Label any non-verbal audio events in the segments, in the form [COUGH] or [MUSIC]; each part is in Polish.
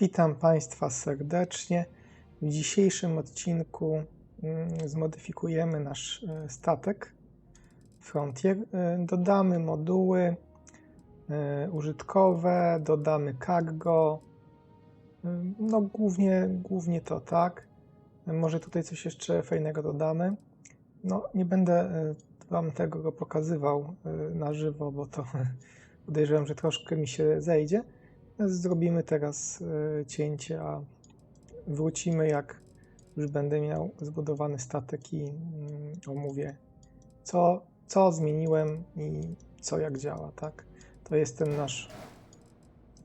Witam Państwa serdecznie. W dzisiejszym odcinku mm, zmodyfikujemy nasz e, statek Frontier. E, Dodamy moduły e, użytkowe, dodamy cargo. No głównie, głównie to tak. Może tutaj coś jeszcze fajnego dodamy. No nie będę Wam tego pokazywał na żywo, bo to [LAUGHS] podejrzewam, że troszkę mi się zejdzie. Zrobimy teraz e, cięcie, a wrócimy jak już będę miał zbudowany statek i mm, omówię co, co zmieniłem i co jak działa, tak? To jest ten nasz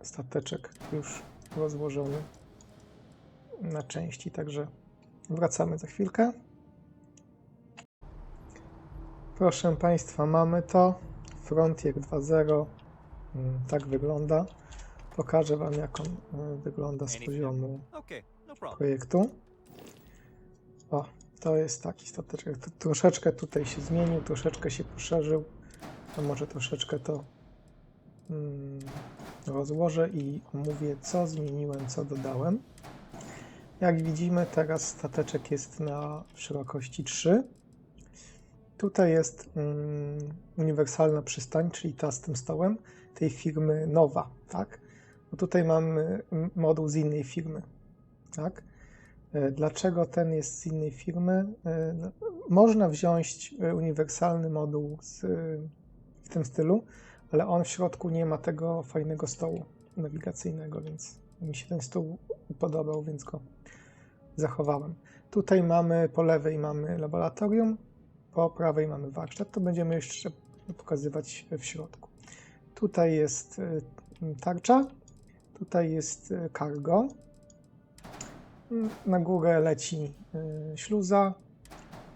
stateczek już rozłożony na części, także wracamy za chwilkę. Proszę Państwa, mamy to. Frontier 2.0. Mm, Tak wygląda. Pokażę Wam, jak on e, wygląda z poziomu no projektu. O, to jest taki stateczek. Troszeczkę tutaj się zmienił, troszeczkę się poszerzył. To może troszeczkę to mm, rozłożę i omówię, co zmieniłem, co dodałem. Jak widzimy, teraz stateczek jest na szerokości 3. Tutaj jest mm, uniwersalna przystań, czyli ta z tym stołem, tej firmy Nowa, tak? Bo tutaj mamy moduł z innej firmy, tak? E, Dlaczego ten jest z innej firmy? E, no, Można wziąć e, uniwersalny moduł z, w tym stylu, ale on w środku nie ma tego fajnego stołu nawigacyjnego, więc mi się ten stół podobał, więc go zachowałem. Tutaj mamy po lewej mamy laboratorium, po prawej mamy warsztat. To będziemy jeszcze pokazywać w środku. Tutaj jest tarcza, tutaj jest e, cargo. Na górę leci y, śluza,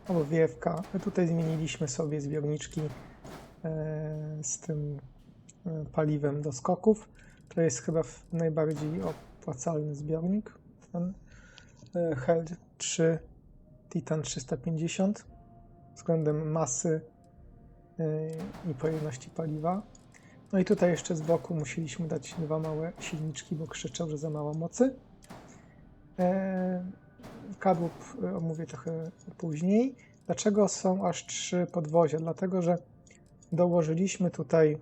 owiewka. My tutaj zmieniliśmy sobie zbiorniczki y, z tym paliwem do skoków. To jest chyba najbardziej opłacalny zbiornik. Ten Held 3 Titan 350 względem masy i pojemności paliwa. No i tutaj jeszcze z boku musieliśmy dać dwa małe silniczki, bo krzyczał, że za mało mocy. E, Kadłub e, omówię trochę później. Dlaczego są aż trzy podwozia? Dlatego, że dołożyliśmy tutaj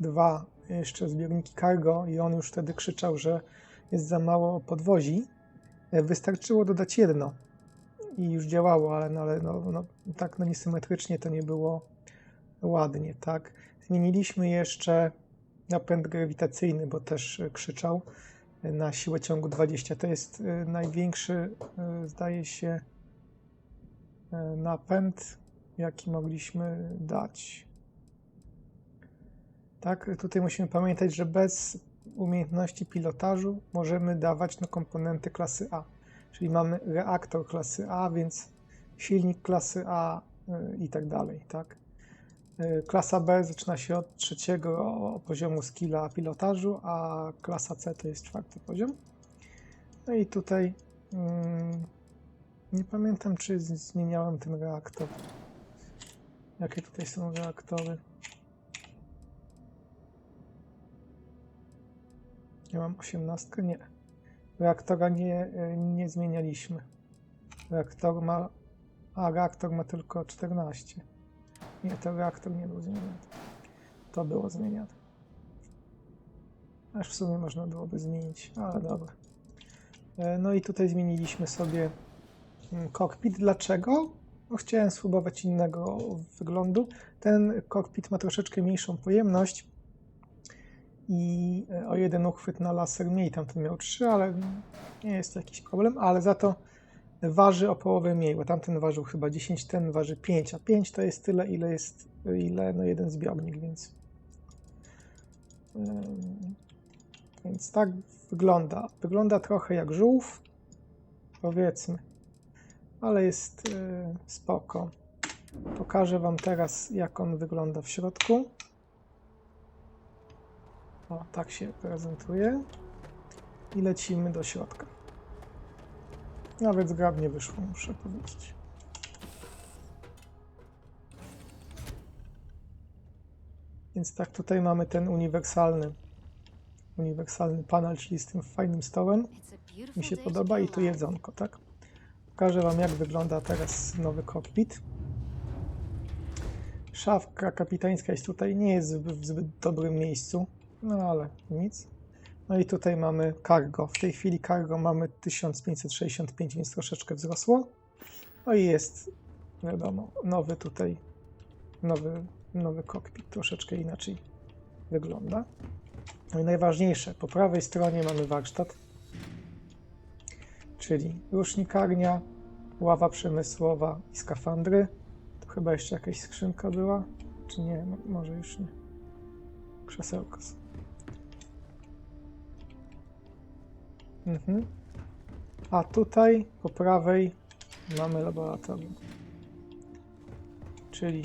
dwa jeszcze zbiorniki cargo i on już wtedy krzyczał, że jest za mało podwozi. E, Wystarczyło dodać jedno i już działało, ale, no, ale no, no, tak no, niesymetrycznie to nie było ładnie, tak? Zmieniliśmy jeszcze napęd grawitacyjny, bo też e, krzyczał na siłę ciągu 20. To jest y, największy, zdaje się, napęd, jaki mogliśmy dać. Tak, tutaj musimy pamiętać, że bez umiejętności pilotażu możemy dawać na komponenty klasy A. Czyli mamy reaktor klasy A, więc silnik klasy A i tak dalej, tak? Y, Klasa B zaczyna się od trzeciego poziomu skilla pilotażu, a klasa C to jest czwarty poziom. No i tutaj mm, nie pamiętam, czy zmieniałem ten reaktor. Jakie tutaj są reaktory? Ja mam 18? Nie. Reaktora nie, nie zmienialiśmy. Reaktor ma. A reaktor ma tylko 14. Nie, ten reaktor nie był zmieniony. To było zmienione. Aż w sumie można byłoby zmienić, ale dobra. E, No i tutaj zmieniliśmy sobie mm, kokpit. Dlaczego? Bo chciałem spróbować innego wyglądu. Ten kokpit ma troszeczkę mniejszą pojemność i e, o jeden uchwyt na laser mniej. Tamten miał 3, ale nie jest to jakiś problem, ale za to waży o połowę mniej, bo tamten ważył chyba 10, ten waży 5, a 5 to jest tyle, ile jest, ile no jeden zbiornik, więc więc tak wygląda. Wygląda trochę jak żółw, powiedzmy, ale jest y, spoko. Pokażę Wam teraz, jak on wygląda w środku. O, tak się prezentuje. I lecimy do środka. Nawet zgrabnie wyszło, muszę powiedzieć. Więc tak, tutaj mamy ten uniwersalny uniwersalny panel, czyli z tym fajnym stołem. Mi się podoba i tu jedzonko, tak? Pokażę Wam, jak wygląda teraz nowy kokpit. Szafka kapitańska jest tutaj, nie jest w zbyt dobrym miejscu, no ale nic. No i tutaj mamy cargo. W tej chwili cargo mamy 1565, więc troszeczkę wzrosło. No i jest, wiadomo, nowy tutaj, nowy, nowy kokpit, troszeczkę inaczej wygląda. No i najważniejsze, po prawej stronie mamy warsztat, czyli rusznikarnia, ława przemysłowa i skafandry. Tu chyba jeszcze jakaś skrzynka była, czy nie? Może już nie. Krzesełko. są. Mhm. A tutaj po prawej mamy laboratorium. Czyli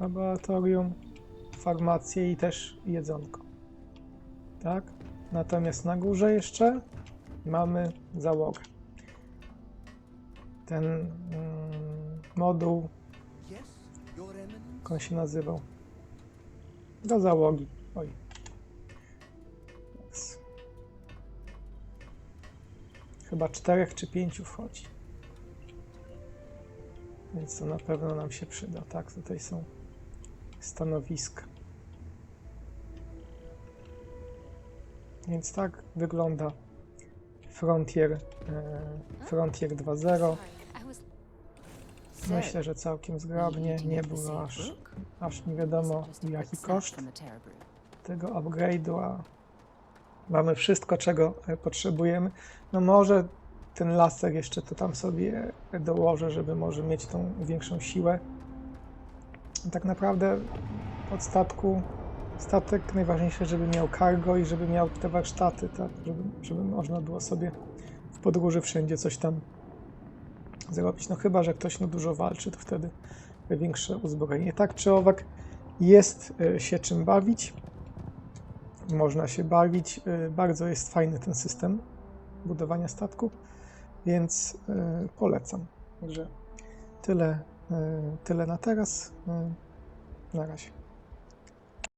laboratorium, farmację i też jedzonko. Tak? Natomiast na górze jeszcze mamy załogę. Ten mm, moduł, jak on się nazywał? Do załogi. Oj. Chyba czterech czy pięciu wchodzi. Więc to na pewno nam się przyda. Tak, tutaj są stanowiska. Więc tak wygląda Frontier, e, Frontier 2.0. Myślę, że całkiem zgrabnie. Nie było aż, aż nie wiadomo jaki koszt tego upgrade'u, a mamy wszystko, czego e, potrzebujemy. No może ten laser jeszcze to tam sobie dołożę, żeby może mieć tą większą siłę. Tak naprawdę od statku, statek najważniejsze, żeby miał cargo i żeby miał te warsztaty, tak, żeby, żeby można było sobie w podróży wszędzie coś tam zrobić. No chyba, że ktoś no dużo walczy, to wtedy większe uzbrojenie. Tak czy owak, jest e, się czym bawić. Można się bawić. E, Bardzo jest fajny ten system budowania statku, więc e, polecam. Także tyle, e, tyle na teraz. Na razie.